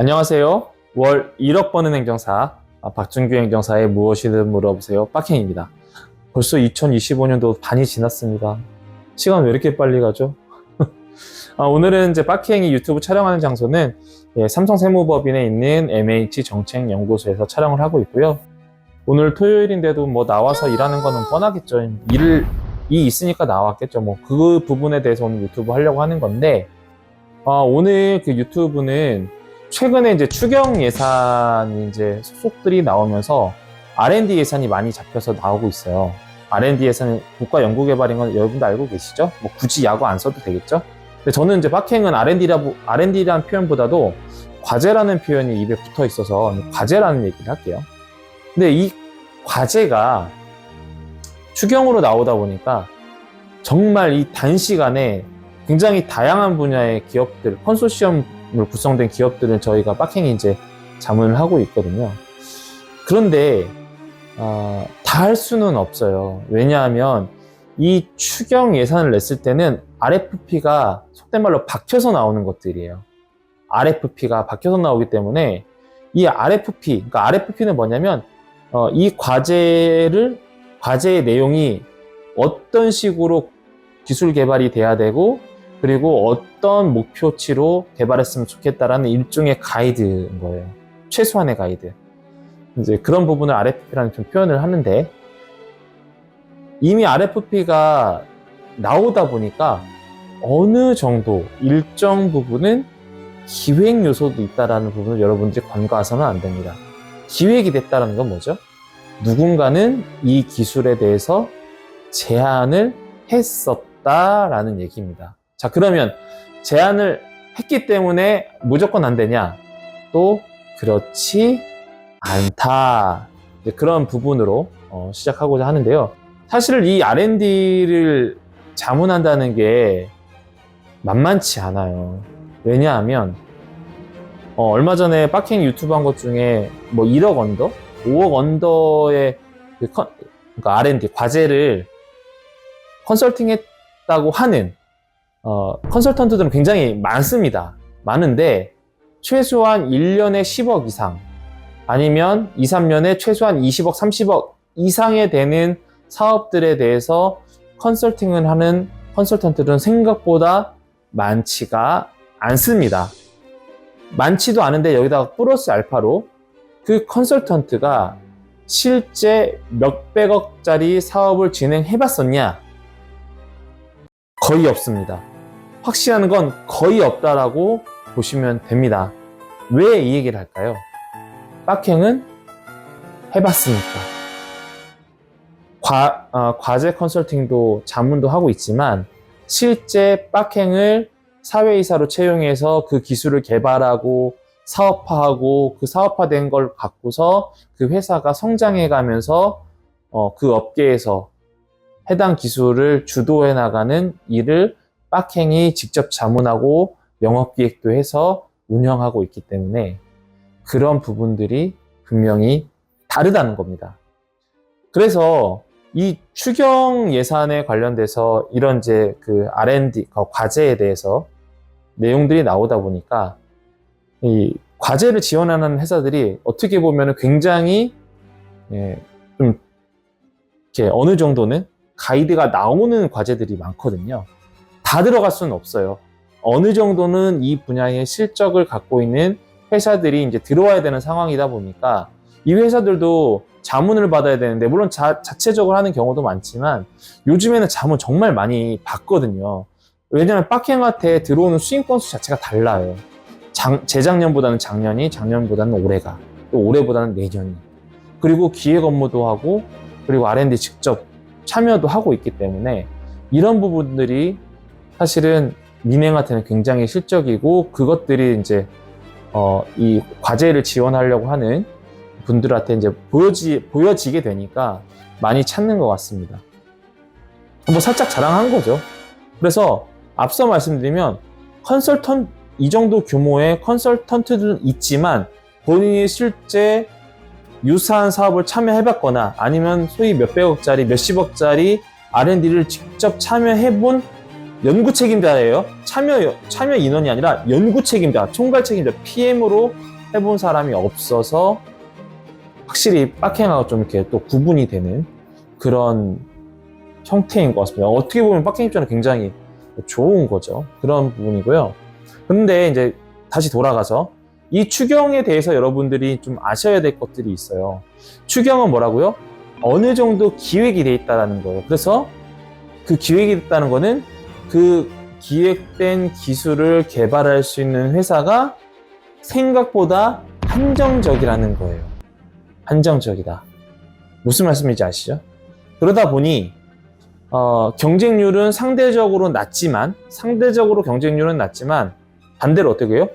안녕하세요. 월 1억 버는 행정사 아, 박준규 행정사의 무엇이든 물어보세요. 빡행입니다. 벌써 2025년도 반이 지났습니다. 시간 왜 이렇게 빨리 가죠? 아, 오늘은 이제 빡행이 유튜브 촬영하는 장소는 예, 삼성세무법인에 있는 MH 정책연구소에서 촬영을 하고 있고요. 오늘 토요일인데도 뭐 나와서 일하는 거는 뻔하겠죠. 일이 있으니까 나왔겠죠. 뭐 그 부분에 대해서 오늘 유튜브 하려고 하는 건데 아, 오늘 그 유튜브는 최근에 이제 추경 예산이 이제 소속들이 나오면서 R&D 예산이 많이 잡혀서 나오고 있어요. R&D 예산은 국가 연구개발인 건 여러분도 알고 계시죠? 뭐 굳이 야구 안 써도 되겠죠? 근데 저는 이제 빡행은 R&D라, R&D라는 표현보다도 과제라는 표현이 입에 붙어 있어서 과제라는 얘기를 할게요. 근데 이 과제가 추경으로 나오다 보니까 정말 이 단시간에 굉장히 다양한 분야의 기업들, 컨소시엄 을 구성된 기업들은 저희가 빡행이 이제 자문을 하고 있거든요. 그런데 어, 다 할 수는 없어요. 왜냐하면 이 추경 예산을 냈을 때는 RFP가 속된 말로 박혀서 나오는 것들이에요. RFP가 박혀서 나오기 때문에 이 RFP, 그러니까 RFP는 뭐냐면 어, 이 과제를 과제의 내용이 어떤 식으로 기술 개발이 돼야 되고 그리고 어떤 목표치로 개발했으면 좋겠다라는 일종의 가이드인 거예요. 최소한의 가이드. 이제 그런 부분을 RFP라는 좀 표현을 하는데 이미 RFP가 나오다 보니까 어느 정도 일정 부분은 기획 요소도 있다라는 부분을 여러분들이 관과해서는 안 됩니다. 기획이 됐다는 건 뭐죠? 누군가는 이 기술에 대해서 제안을 했었다라는 얘기입니다. 자, 그러면 제안을 했기 때문에 무조건 안 되냐? 또 그렇지 않다. 그런 부분으로 어, 시작하고자 하는데요. 사실 이 R&D를 자문한다는 게 만만치 않아요. 왜냐하면 어, 얼마 전에 빡행 유튜브 한 것 중에 뭐 1억 언더, 5억 언더의 그 컨, 그러니까 R&D 과제를 컨설팅했다고 하는 어, 컨설턴트들은 굉장히 많습니다. 많은데 최소한 1년에 10억 이상 아니면 2, 3년에 최소한 20억, 30억 이상에 되는 사업들에 대해서 컨설팅을 하는 컨설턴트들은 생각보다 많지가 않습니다. 많지도 않은데 여기다가 플러스 알파로 그 컨설턴트가 실제 몇백억짜리 사업을 진행해 봤었냐? 거의 없습니다. 확실한 건 거의 없다라고 보시면 됩니다. 왜 이 얘기를 할까요? 빡행은 해봤으니까. 과, 어, 과제 컨설팅도 자문도 하고 있지만 실제 빡행을 사회이사로 채용해서 그 기술을 개발하고 사업화하고 그 사업화된 걸 갖고서 그 회사가 성장해 가면서 어, 그 업계에서 해당 기술을 주도해 나가는 일을 빡행이 직접 자문하고 영업 기획도 해서 운영하고 있기 때문에 그런 부분들이 분명히 다르다는 겁니다. 그래서 이 추경 예산에 관련돼서 이런 이제 그 R&D 그 과제에 대해서 내용들이 나오다 보니까 이 과제를 지원하는 회사들이 어떻게 보면 굉장히 예, 좀 이렇게 어느 정도는 가이드가 나오는 과제들이 많거든요. 다 들어갈 수는 없어요. 어느 정도는 이 분야의 실적을 갖고 있는 회사들이 이제 들어와야 되는 상황이다 보니까 이 회사들도 자문을 받아야 되는데 물론 자, 자체적으로 하는 경우도 많지만 요즘에는 자문 정말 많이 받거든요. 왜냐하면 빡행한테 들어오는 수익 건수 자체가 달라요. 장, 재작년보다는 작년이, 작년보다는 올해가, 또 올해보다는 내년이. 그리고 기획 업무도 하고, 그리고 R&D 직접 참여도 하고 있기 때문에 이런 부분들이 사실은 민행한테는 굉장히 실적이고 그것들이 이제 어, 이 과제를 지원하려고 하는 분들한테 이제 보여지, 보여지게 되니까 많이 찾는 것 같습니다. 뭐 살짝 자랑한 거죠. 그래서 앞서 말씀드리면 컨설턴 이 정도 규모의 컨설턴트들은 있지만 본인이 실제 유사한 사업을 참여해봤거나 아니면 소위 몇백억짜리, 몇십억짜리 R&D를 직접 참여해본 연구 책임자예요. 참여 참여 인원이 아니라 연구 책임자, 총괄 책임자, PM으로 해본 사람이 없어서 확실히 빡행하고 좀 이렇게 또 구분이 되는 그런 형태인 것 같습니다. 어떻게 보면 빡행 입장은 굉장히 좋은 거죠. 그런 부분이고요. 근데 이제 다시 돌아가서 이 추경에 대해서 여러분들이 좀 아셔야 될 것들이 있어요. 추경은 뭐라고요? 어느 정도 기획이 돼 있다는 거예요. 그래서 그 기획이 됐다는 거는 그 기획된 기술을 개발할 수 있는 회사가 생각보다 한정적이라는 거예요. 한정적이다. 무슨 말씀인지 아시죠? 그러다 보니 어, 경쟁률은 상대적으로 낮지만 상대적으로 경쟁률은 낮지만 반대로 어떻게 해요?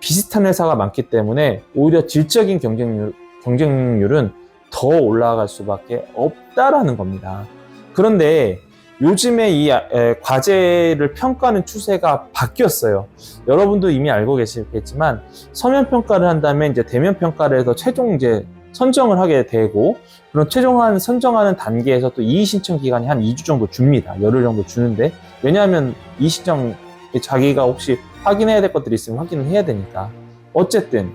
비슷한 회사가 많기 때문에 오히려 질적인 경쟁률, 경쟁률은 더 올라갈 수밖에 없다라는 겁니다. 그런데 요즘에 이 아- 에, 과제를 평가하는 추세가 바뀌었어요. 여러분도 이미 알고 계시겠지만 서면 평가를 한다면 이제 대면 평가를 해서 최종 이제 선정을 하게 되고 그런 최종한 선정하는 단계에서 또 이의 신청 기간이 한 2주 정도 줍니다. 열흘 정도 주는데 왜냐하면 이의 신청 자기가 혹시 확인해야 될 것들이 있으면 확인을 해야 되니까 어쨌든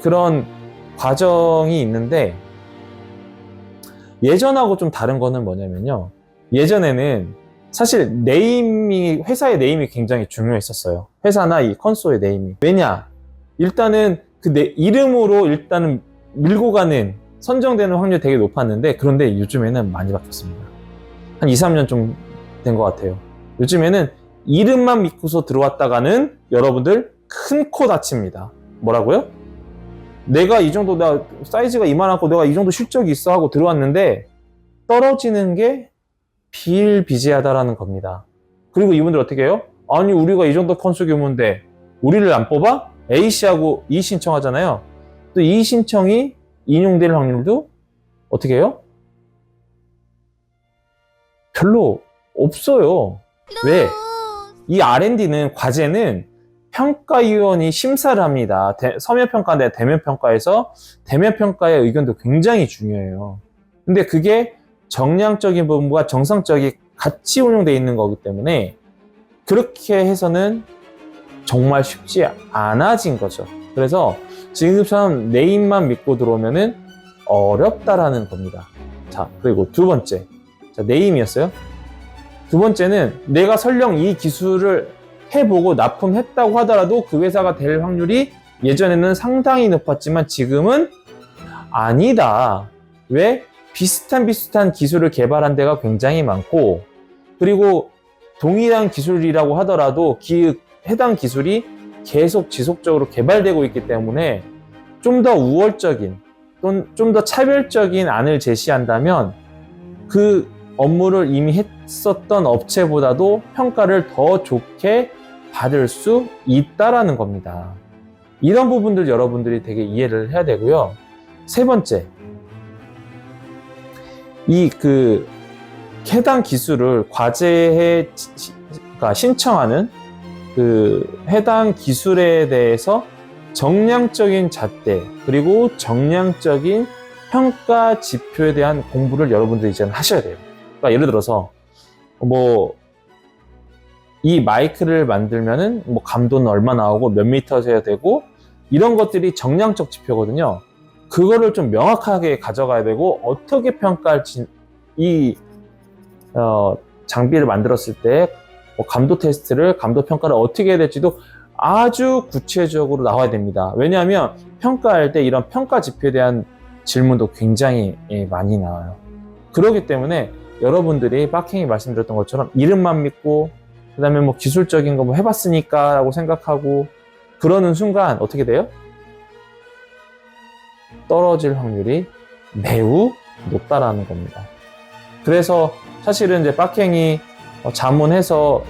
그런 과정이 있는데 예전하고 좀 다른 거는 뭐냐면요. 예전에는 사실 네임이 회사의 네임이 굉장히 중요했었어요. 회사나 이 컨소의 네임이. 왜냐? 일단은 그 내 이름으로 일단은 밀고 가는 선정되는 확률이 되게 높았는데 그런데 요즘에는 많이 바뀌었습니다. 한 2, 3년 좀 된 것 같아요. 요즘에는 이름만 믿고서 들어왔다가는 여러분들 큰 코 다칩니다. 뭐라고요? 내가 이 정도 나 사이즈가 이만하고 내가 이 정도 실적이 있어 하고 들어왔는데 떨어지는 게 비일비재하다라는 겁니다. 그리고 이분들 어떻게 해요? 아니 우리가 이 정도 컨수 규모인데 우리를 안 뽑아? A씨하고 E 신청하잖아요. 또 E 신청이 인용될 확률도 어떻게 해요? 별로 없어요. 왜? 이 R&D는 과제는 평가위원이 심사를 합니다. 대- 서면평가 내 대면평가에서 대면평가의 의견도 굉장히 중요해요. 근데 그게 정량적인 부분과 정상적이 같이 운용되어 있는 거기 때문에 그렇게 해서는 정말 쉽지 않아진 거죠. 그래서 지금처럼 네임만 믿고 들어오면은 어렵다라는 겁니다. 자, 그리고 두 번째. 자, 네임이었어요. 두 번째는 내가 설령 이 기술을 해보고 납품했다고 하더라도 그 회사가 될 확률이 예전에는 상당히 높았지만 지금은 아니다. 왜? 비슷한 비슷한 기술을 개발한 데가 굉장히 많고 그리고 동일한 기술이라고 하더라도 기, 해당 기술이 계속 지속적으로 개발되고 있기 때문에 좀 더 우월적인 또는 좀 더 차별적인 안을 제시한다면 그 업무를 이미 했었던 업체보다도 평가를 더 좋게 받을 수 있다라는 겁니다. 이런 부분들 여러분들이 되게 이해를 해야 되고요. 세 번째, 이 그 해당 기술을 과제에 그러니까 신청하는 그 해당 기술에 대해서 정량적인 잣대 그리고 정량적인 평가 지표에 대한 공부를 여러분들이 이제는 하셔야 돼요. 그러니까 예를 들어서 뭐 이 마이크를 만들면은 뭐 감도는 얼마 나오고 몇 미터 세야 되고 이런 것들이 정량적 지표거든요. 그거를 좀 명확하게 가져가야 되고 어떻게 평가할지 이 어, 장비를 만들었을 때 뭐 감도 테스트를 감도 평가를 어떻게 해야 될지도 아주 구체적으로 나와야 됩니다. 왜냐하면 평가할 때 이런 평가 지표에 대한 질문도 굉장히 예, 많이 나와요. 그렇기 때문에 여러분들이 빡행이 말씀드렸던 것처럼 이름만 믿고 그다음에 뭐 기술적인 거 뭐 해봤으니까라고 생각하고 그러는 순간 어떻게 돼요? 떨어질 확률이 매우 높다라는 겁니다. 그래서 사실은 이제 빡행이 어, 자문해서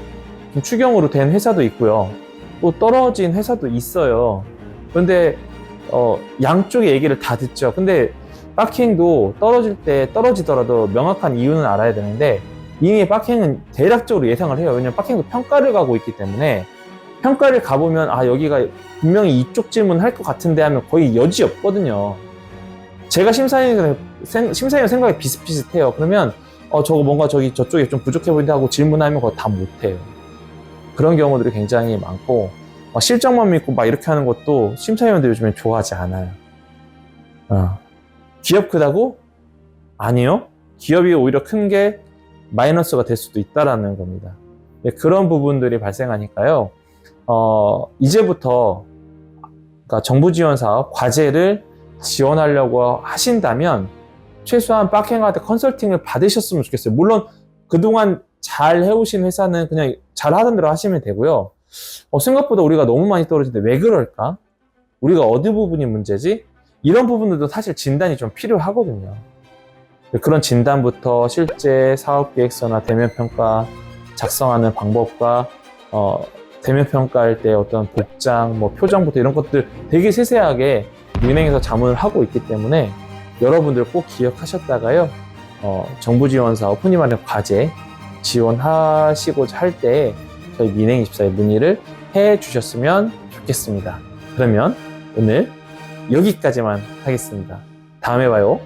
좀 추경으로 된 회사도 있고요. 또 떨어진 회사도 있어요. 그런데 어, 양쪽의 얘기를 다 듣죠. 근데 빡행도 떨어질 때 떨어지더라도 명확한 이유는 알아야 되는데 이미 빡행은 대략적으로 예상을 해요. 왜냐면 빡행도 평가를 가고 있기 때문에 평가를 가보면 아 여기가 분명히 이쪽 질문 할 것 같은데 하면 거의 여지 없거든요. 제가 심사위원 심사위원 생각이 비슷비슷해요. 그러면 어 저거 뭔가 저기 저쪽에 좀 부족해 보인다 하고 질문하면 그거 다 못해요. 그런 경우들이 굉장히 많고 막 실적만 믿고 막 이렇게 하는 것도 심사위원들이 요즘엔 좋아하지 않아요. 어. 기업 크다고? 아니요. 기업이 오히려 큰 게 마이너스가 될 수도 있다라는 겁니다. 네, 그런 부분들이 발생하니까요. 어, 이제부터 그러니까 정부 지원 사업 과제를 지원하려고 하신다면 최소한 박행한테 컨설팅을 받으셨으면 좋겠어요. 물론 그동안 잘 해오신 회사는 그냥 잘 하던 대로 하시면 되고요. 어, 생각보다 우리가 너무 많이 떨어지는데 왜 그럴까? 우리가 어디 부분이 문제지? 이런 부분들도 사실 진단이 좀 필요하거든요. 그런 진단부터 실제 사업 계획서나 대면 평가 작성하는 방법과 어, 대면 평가할 때 어떤 복장, 뭐 표정부터 이런 것들 되게 세세하게 은행에서 자문을 하고 있기 때문에 여러분들 꼭 기억하셨다가요. 어, 정부 지원 사업, 흔히 말하는 과제 지원하시고자 할 때 저희 민행24에 문의를 해 주셨으면 좋겠습니다. 그러면 오늘 여기까지만 하겠습니다. 다음에 봐요.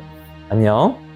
안녕.